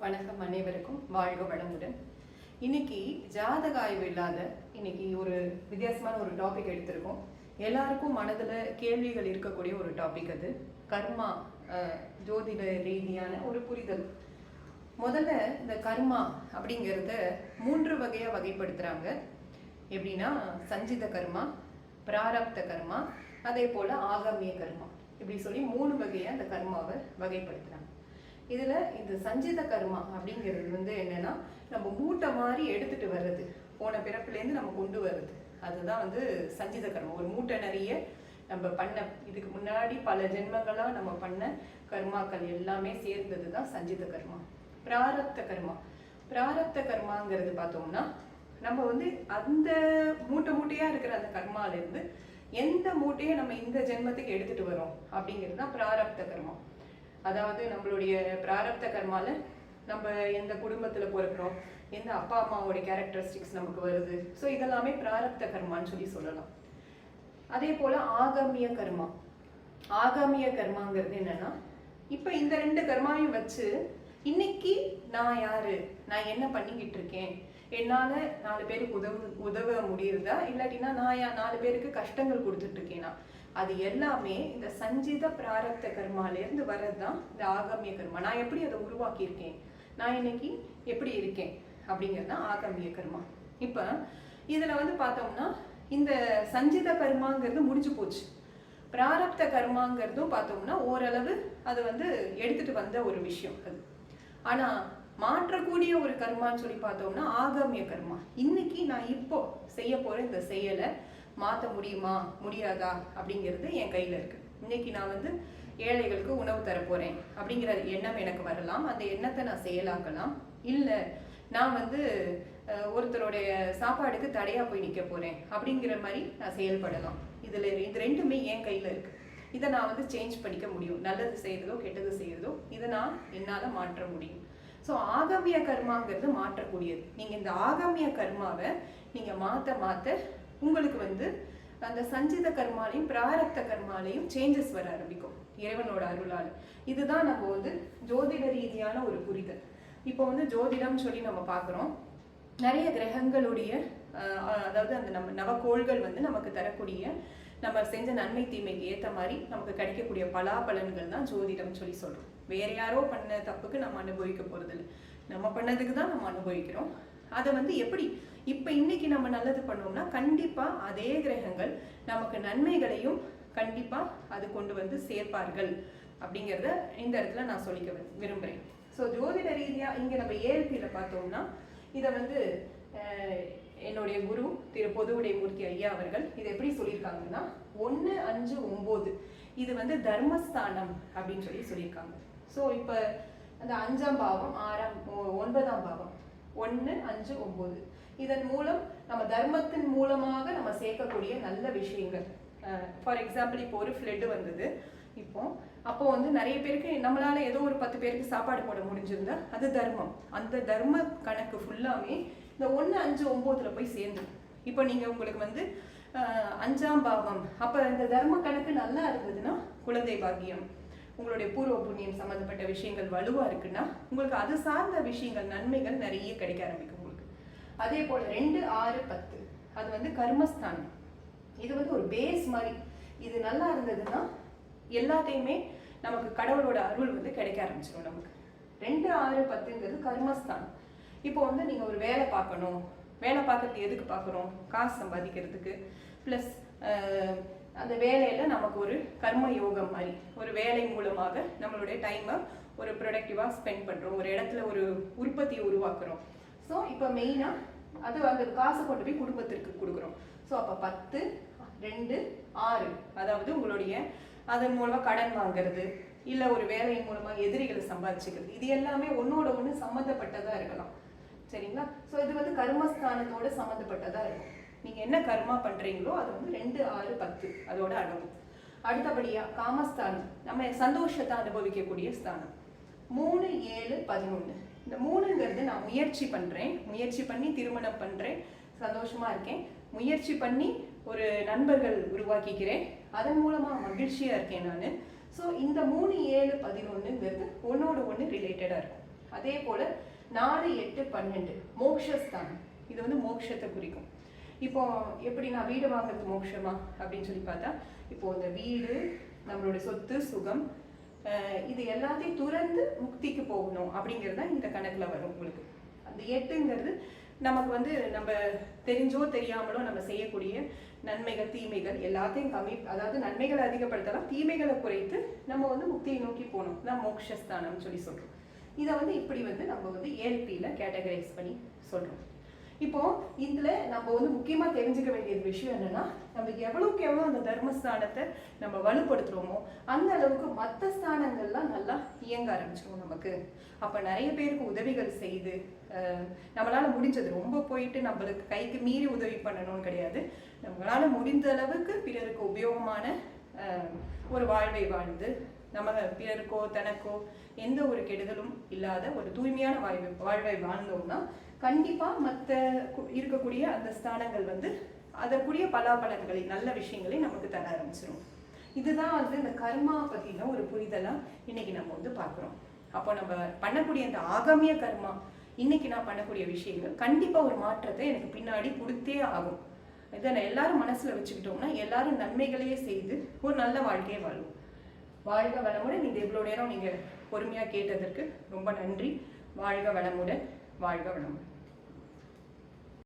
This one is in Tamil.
வணக்கம் அனைவருக்கும் வாழ்க வளமுடன். இன்னைக்கு ஜாதக ஆய்வு இல்லாத இன்னைக்கு ஒரு வித்தியாசமான ஒரு டாபிக் எடுத்திருக்கோம். எல்லாருக்கும் மனதில் கேள்விகள் இருக்கக்கூடிய ஒரு டாபிக் அது. கர்மா ஜோதிட ரீதியான ஒரு புரிதல். முதல்ல இந்த கர்மா அப்படிங்கிறத மூன்று வகையாக வகைப்படுத்துறாங்க. எப்படின்னா சஞ்சித கர்மா பிராரப்த கர்மா அதே போல் ஆகமிய கர்மா. இப்படி சொல்லி மூணு வகையாக இந்த கர்மாவை வகைப்படுத்துகிறாங்க இதில் இந்த சஞ்சித கர்மா அப்படிங்கிறது வந்து என்னென்னா நம்ம மூட்டை மாதிரி எடுத்துட்டு வர்றது. போன பிறப்புலேருந்து நம்ம கொண்டு வர்றது. அதுதான் வந்து சஞ்சித கர்மம் ஒரு மூட்டை நிறைய நம்ம பண்ண இதுக்கு முன்னாடி பல ஜென்மங்களாக நம்ம பண்ண கர்மாக்கள் எல்லாமே சேர்ந்தது தான் சஞ்சித கர்மா. பிராரப்த கர்மா. பிராரப்த கர்மாங்கிறது பார்த்தோம்னா நம்ம வந்து அந்த மூட்டை மூட்டையாக இருக்கிற அந்த கர்மாலேருந்து எந்த மூட்டையை நம்ம இந்த ஜென்மத்துக்கு எடுத்துகிட்டு வரோம் அப்படிங்கிறது தான் பிராரப்த கர்மா. அதாவது நம்மளுடைய பிராரப்த கர்மால நம்ம எந்த குடும்பத்துல பிறக்கிறோம் எந்த அப்பா அம்மாவோட கேரக்டரிஸ்டிக்ஸ் நமக்கு வருது. ஸோ இதெல்லாமே பிராரப்த கர்மான்னு சொல்லி சொல்லலாம். அதே போல ஆகமிய கர்மா. ஆகமிய கர்மாங்கிறது என்னன்னா இப்ப இந்த ரெண்டு கர்மாவையும் வச்சு இன்னைக்கு நான் யாரு? நான் என்ன பண்ணிக்கிட்டு இருக்கேன்? என்னால நாலு பேருக்கு உதவு உதவ முடியுறதா இல்லாட்டினா நான் நாலு பேருக்கு கஷ்டங்கள் கொடுத்துட்டு இருக்கேனா? அது எல்லாமே இந்த சஞ்சித பிராரப்த கர்மாலேருந்து வர்றது தான் இந்த ஆகமிய கர்மா. நான் எப்படி அதை உருவாக்கியிருக்கேன்? நான் இன்னைக்கு எப்படி இருக்கேன்? அப்படிங்கிறது தான் ஆகமிய கர்மா. இப்போ இதில் வந்து பார்த்தோம்னா இந்த சஞ்சித கர்மாங்கிறது முடிஞ்சு போச்சு. பிராரப்த கர்மாங்கிறதும் பார்த்தோம்னா ஓரளவு அது வந்து எடுத்துட்டு வந்த ஒரு விஷயம் அது. ஆனால் மாற்றக்கூடிய ஒரு கர்மான்னு சொல்லி பார்த்தோம்னா ஆகமிய கர்மா. இன்னைக்கு நான் இப்போ செய்ய போகிற இந்த செயலை மாற்ற முடியுமா முடியாதா அப்படிங்கிறது என் கையில் இருக்கு. இன்னைக்கு நான் வந்து ஏழைகளுக்கு உணவு தரப்போகிறேன் அப்படிங்கிற எண்ணம் எனக்கு வரலாம். அந்த எண்ணத்தை நான் செயலாக்கலாம். இல்லை நான் வந்து ஒருத்தருடைய சாப்பாடுக்கு தடையாக போய் நிற்க போகிறேன் அப்படிங்கிற மாதிரி நான் செயல்படலாம். இதில் இது ரெண்டுமே என் கையில் இருக்கு. இதை நான் வந்து சேஞ்ச் பண்ணிக்க முடியும். நல்லது செய்யறதோ கெட்டது செய்யறதோ இதை நான் என்னால் மாற்ற முடியும். ஸோ ஆகமிய கர்மாங்கிறது மாற்றக்கூடியது. நீங்கள் இந்த ஆகமிய கர்மாவை நீங்கள் மாற்ற மாற்ற உங்களுக்கு வந்து அந்த சஞ்சித கர்மாலையும் பிராரப்த கர்மாலையும் சேஞ்சஸ் வர ஆரம்பிக்கும் இறைவனோட அருளால். இதுதான் நம்ம வந்து ஜோதிட ரீதியான ஒரு புரிதல். இப்போ வந்து ஜோதிடம் சொல்லி நம்ம பார்க்குறோம். நிறைய கிரகங்களுடைய அதாவது அந்த நம்ம நவக்கோள்கள் வந்து நமக்கு தரக்கூடிய நம்ம செஞ்ச நன்மை தீமைக்கு ஏற்ற மாதிரி நமக்கு கிடைக்கக்கூடிய பலாபலன்கள் தான் ஜோதிடம் சொல்லி சொல்கிறோம் வேற யாரோ பண்ண தப்புக்கு நம்ம அனுபவிக்க போகிறதில்ல நம்ம பண்ணதுக்கு தான் நம்ம அனுபவிக்கிறோம். அதை வந்து எப்படி இப்போ இன்னைக்கு நம்ம நல்லது பண்ணோம்னா கண்டிப்பாக அதே கிரகங்கள் நமக்கு நன்மைகளையும் கண்டிப்பாக அது கொண்டு வந்து சேர்ப்பார்கள் அப்படிங்கிறத இந்த இடத்துல நான் சொல்லிக்க விரும்புகிறேன் ஸோ ஜோதிட ரீதியாக இங்கே நம்ம ஏஎல்பியில் பார்த்தோம்னா இதை வந்து என்னுடைய குரு திரு பொதுவுடைய மூர்த்தி ஐயா அவர்கள் இதை எப்படி சொல்லியிருக்காங்கன்னா ஒன்று அஞ்சு ஒம்பது இது வந்து தர்மஸ்தானம் அப்படின்னு சொல்லி சொல்லியிருக்காங்க. ஸோ இப்போ அந்த அஞ்சாம் பாவம் ஆறாம் ஒன்பதாம் பாவம் ஒன்று அஞ்சு ஒம்பது. இதன் மூலம் நம்ம தர்மத்தின் மூலமாக நம்ம சேர்க்கக்கூடிய நல்ல விஷயங்கள். ஃபார் எக்ஸாம்பிள் இப்போ ஒரு ஃப்ளட்டு வந்தது. இப்போ அப்போ வந்து நிறைய பேருக்கு நம்மளால ஏதோ ஒரு பத்து பேருக்கு சாப்பாடு போட முடிஞ்சிருந்தா அது தர்மம். அந்த தர்ம கணக்கு ஃபுல்லாமே இந்த ஒன்று அஞ்சு ஒம்போதுல போய் சேர்ந்துடும் இப்போ நீங்க உங்களுக்கு வந்து அஞ்சாம் பாவம். அப்போ இந்த தர்ம கணக்கு நல்லா இருந்ததுன்னா குழந்தை பாக்கியம். உங்களுடைய பூர்வ புண்ணியம் சம்மந்தப்பட்ட விஷயங்கள் வலுவாக இருக்குன்னா உங்களுக்கு அது சார்ந்த விஷயங்கள் நன்மைகள் நிறைய கிடைக்க ஆரம்பிக்கும் உங்களுக்கு. அதே போல் ரெண்டு ஆறு பத்து. அது வந்து கர்மஸ்தானம். இது வந்து ஒரு பேஸ் மாதிரி. இது நல்லா இருந்ததுன்னா எல்லாத்தையுமே நமக்கு கடவுளோட அருள் வந்து கிடைக்க ஆரம்பிச்சிடும் நமக்கு. ரெண்டு ஆறு பத்துங்கிறது கர்மஸ்தானம். இப்போ வந்து நீங்கள் ஒரு வேலை பார்க்கணும். வேலை பார்க்கறது எதுக்கு பார்க்குறோம்? காசு சம்பாதிக்கிறதுக்கு. ப்ளஸ் அந்த வேலையில் நமக்கு ஒரு கர்ம யோகம் மாதிரி ஒரு வேலை மூலமாக நம்மளுடைய டைமை ஒரு ப்ரொடக்டிவாக ஸ்பெண்ட் பண்ணுறோம் ஒரு இடத்துல ஒரு உற்பத்தியை உருவாக்குறோம். ஸோ இப்போ மெயினாக அது அந்த காசை கொண்டு போய் குடும்பத்திற்கு கொடுக்குறோம். ஸோ அப்போ பத்து ரெண்டு ஆறு அதாவது உங்களுடைய அதன் மூலமாக கடன் வாங்குறது இல்லை ஒரு வேலையின் மூலமாக எதிரிகளை சம்பாதிச்சுக்கிறது இது எல்லாமே ஒன்றோட ஒன்று சம்மந்தப்பட்டதாக இருக்கலாம். சரிங்களா? ஸோ இது வந்து கர்மஸ்தானத்தோட சம்மந்தப்பட்டதாக இருக்கும். நீங்கள் என்ன கர்மா பண்ணுறீங்களோ அது வந்து ரெண்டு ஆறு பத்து அதோட அடங்கும். அடுத்தபடியாக காமஸ்தானம். நம்ம சந்தோஷத்தை அனுபவிக்கக்கூடிய ஸ்தானம். மூணு ஏழு பதினொன்று இந்த மூணுங்கிறது நான் முயற்சி பண்ணுறேன் முயற்சி பண்ணி திருமணம் பண்ணுறேன் சந்தோஷமாக இருக்கேன். முயற்சி பண்ணி ஒரு நண்பர்கள் உருவாக்கிக்கிறேன். அதன் மூலமாக மகிழ்ச்சியாக இருக்கேன் நான். ஸோ இந்த மூணு ஏழு பதினொன்றுங்கிறது ஒன்னோட ஒன்று ரிலேட்டடாக இருக்கும். அதே போல் நாலு எட்டு பன்னெண்டு. மோக்ஷஸ்தானம். இது வந்து மோக்ஷத்தை குறிக்கும். இப்போ எப்படி நான் வீடு வாங்குறது மோட்சமா அப்படின்னு சொல்லி பார்த்தா இப்போ இந்த வீடு நம்மளோட சொத்து சுகம் இது எல்லாத்தையும் துறந்து முக்திக்கு போகணும் அப்படிங்கிறது தான் இந்த கணக்கில் வரும் உங்களுக்கு. அந்த எட்டுங்கிறது நமக்கு வந்து நம்ம தெரிஞ்சோ தெரியாமலோ நம்ம செய்யக்கூடிய நன்மைகள் தீமைகள் எல்லாத்தையும் கம்மி அதாவது நன்மைகளை அதிகப்படுத்தலாம் தீமைகளை குறைத்து நம்ம வந்து முக்தியை நோக்கி போகணும். தான் மோக்ஷஸ்தானம்னு சொல்லி சொல்கிறோம் இதை வந்து இப்படி வந்து நம்ம வந்து ஏஎல்பியில் கேட்டகரைஸ் பண்ணி சொல்கிறோம் இப்போ இதுல நம்ம வந்து முக்கியமா தெரிஞ்சுக்க வேண்டிய விஷயம் என்னன்னா நம்ம எவ்வளவுக்கு எவ்வளவு அந்த தர்மஸ்தானத்தை நம்ம வலுப்படுத்துறோமோ அந்த அளவுக்கு மற்ற ஸ்தானங்கள்லாம் நல்லா இயங்க ஆரம்பிச்சிடும் நமக்கு. அப்ப நிறைய பேருக்கு உதவிகள் செய்து நம்மளால் நம்மளால முடிஞ்சது. ரொம்ப போயிட்டு நம்மளுக்கு கைக்கு மீறி உதவி பண்ணணும்னு கிடையாது. நம்மளால முடிந்த அளவுக்கு பிறருக்கு உபயோகமான ஒரு வாழ்வை வாழ்ந்து நம்ம பிறருக்கோ தனக்கோ எந்த ஒரு கெடுதலும் இல்லாத ஒரு தூய்மையான வாழ்வை வாழ்வை வாழ்ந்தோம்னா கண்டிப்பா மற்ற இருக்கக்கூடிய அந்த ஸ்தானங்கள் வந்து அதற்குரிய பலாபலன்களை நல்ல விஷயங்களை நமக்கு தர ஆரம்பிச்சிடும் இதுதான் வந்து இந்த கர்மா பத்தின ஒரு புரிதலாக இன்னைக்கு நம்ம வந்து பார்க்குறோம். அப்போ நம்ம பண்ணக்கூடிய அந்த ஆகமிய கர்மா இன்னைக்கு நான் பண்ணக்கூடிய விஷயங்கள் கண்டிப்பா ஒரு மாற்றத்தை எனக்கு பின்னாடி கொடுத்தே ஆகும். இதை நான் எல்லாரும் மனசுல வச்சுக்கிட்டோம்னா எல்லாரும் நன்மைகளையே செய்து ஒரு நல்ல வாழ்க்கையை வாழும் வாழ்க வளமுடன். இந்த இவ்வளோ நேரம் நீங்கள் பொறுமையாக கேட்டதற்கு ரொம்ப நன்றி. வாழ்க வளமுடன் வாழ்க வளமுடன்.